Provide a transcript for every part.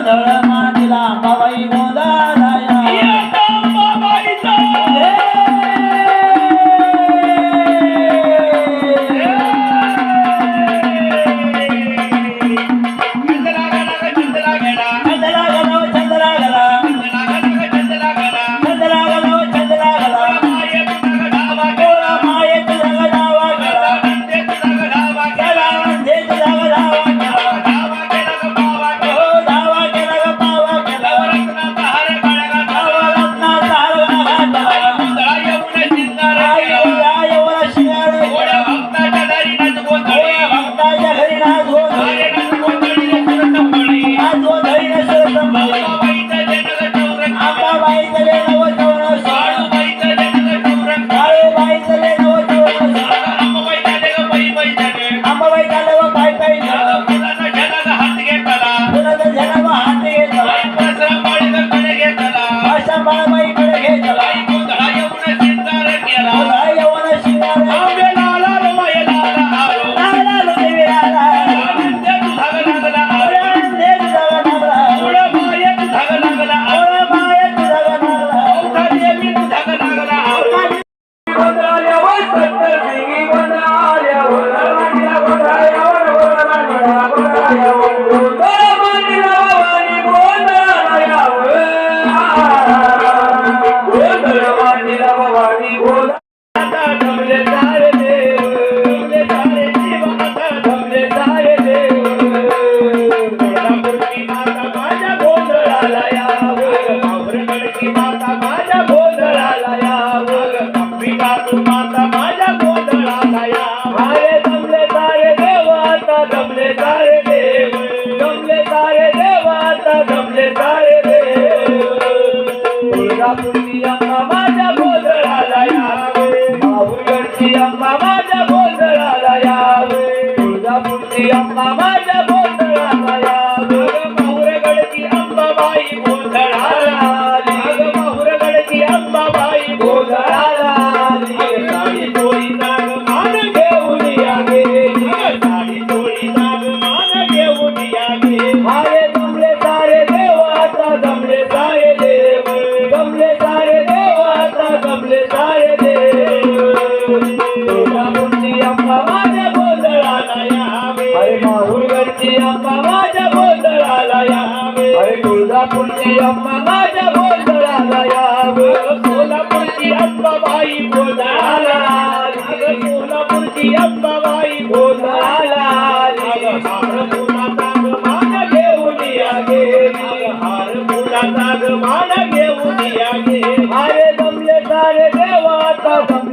నడమాటిలా పవై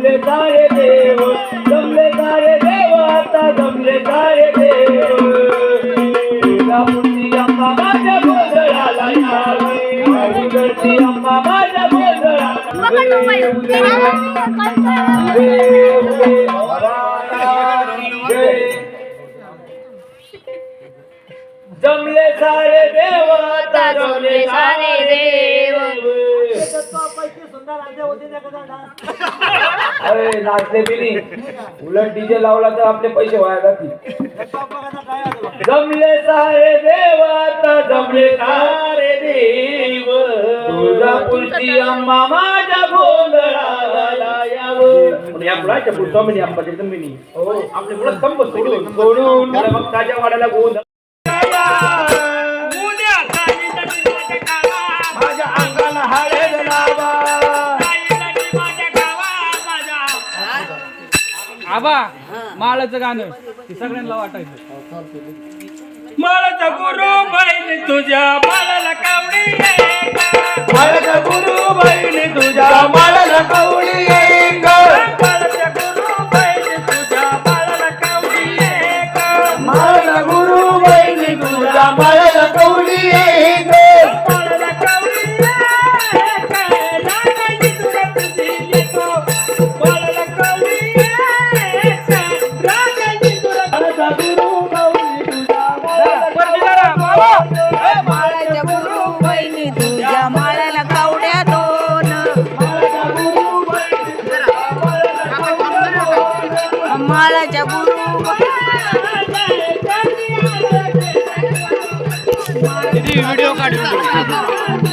দমরে তারে দেব দমরে তারে দেবতা দমরে তারে দেব। দুর্গাপতি আম্মা বাজা গোদরা লাগাবি দুর্গাপতি আম্মা বাজা গোদরা जमले सारे देवता जमले सारे देव सुंदर आते होते अरे नाचले बिनी. उलट डीजे लावला तर आपले पैसे वाया जातील. जमले सारे देव आता जमले सारे देव. तुळजापूरची अम्मा माझ्या गोंधळाला यावं या मुलाच्या पुढचा म्हणजे आपण मी आपले मुलं स्तंभ सोडून सोडून भक्ताच्या वाड्याला गोंधळ. बाबा माळाचं गाणं. ते सगळ्यांना वाटायचं. माळाचा गुरु बहीण तुझ्या माळाला कावडी माळाचा गुरु बहीण तुझ्या माळाला कावडी माळाला व्हिडिओ काढतो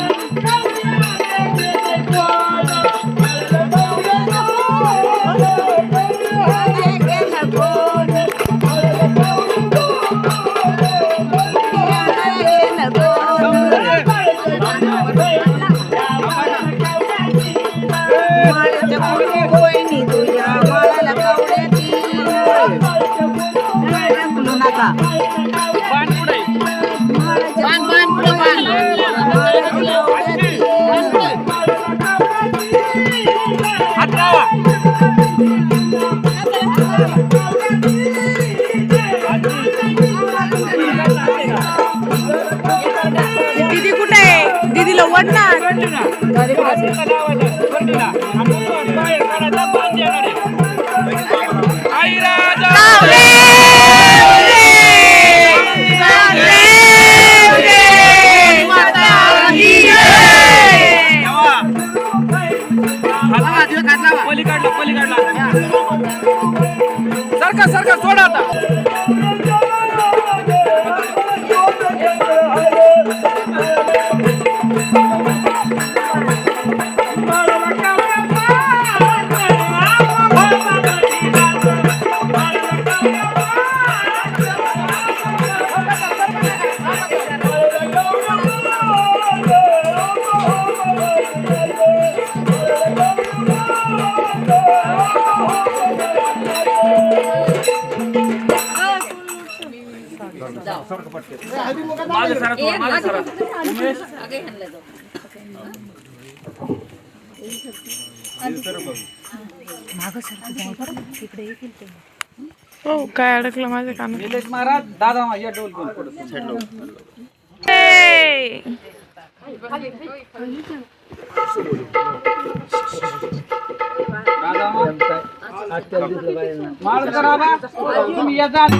हो काय अडकलं माझं काम निलेश महाराज दादा माझ्या डोल घेऊन माळ करा तुम्ही येतात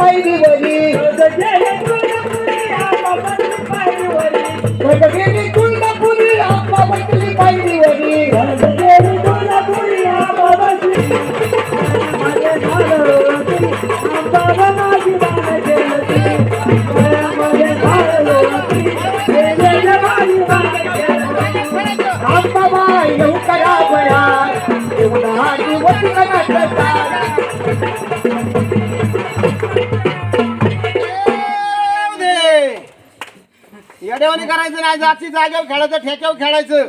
ಪೈರುವರಿ करायचं नाही जाती जागेवर खेळायचं ठेक्यावर खेळायचं.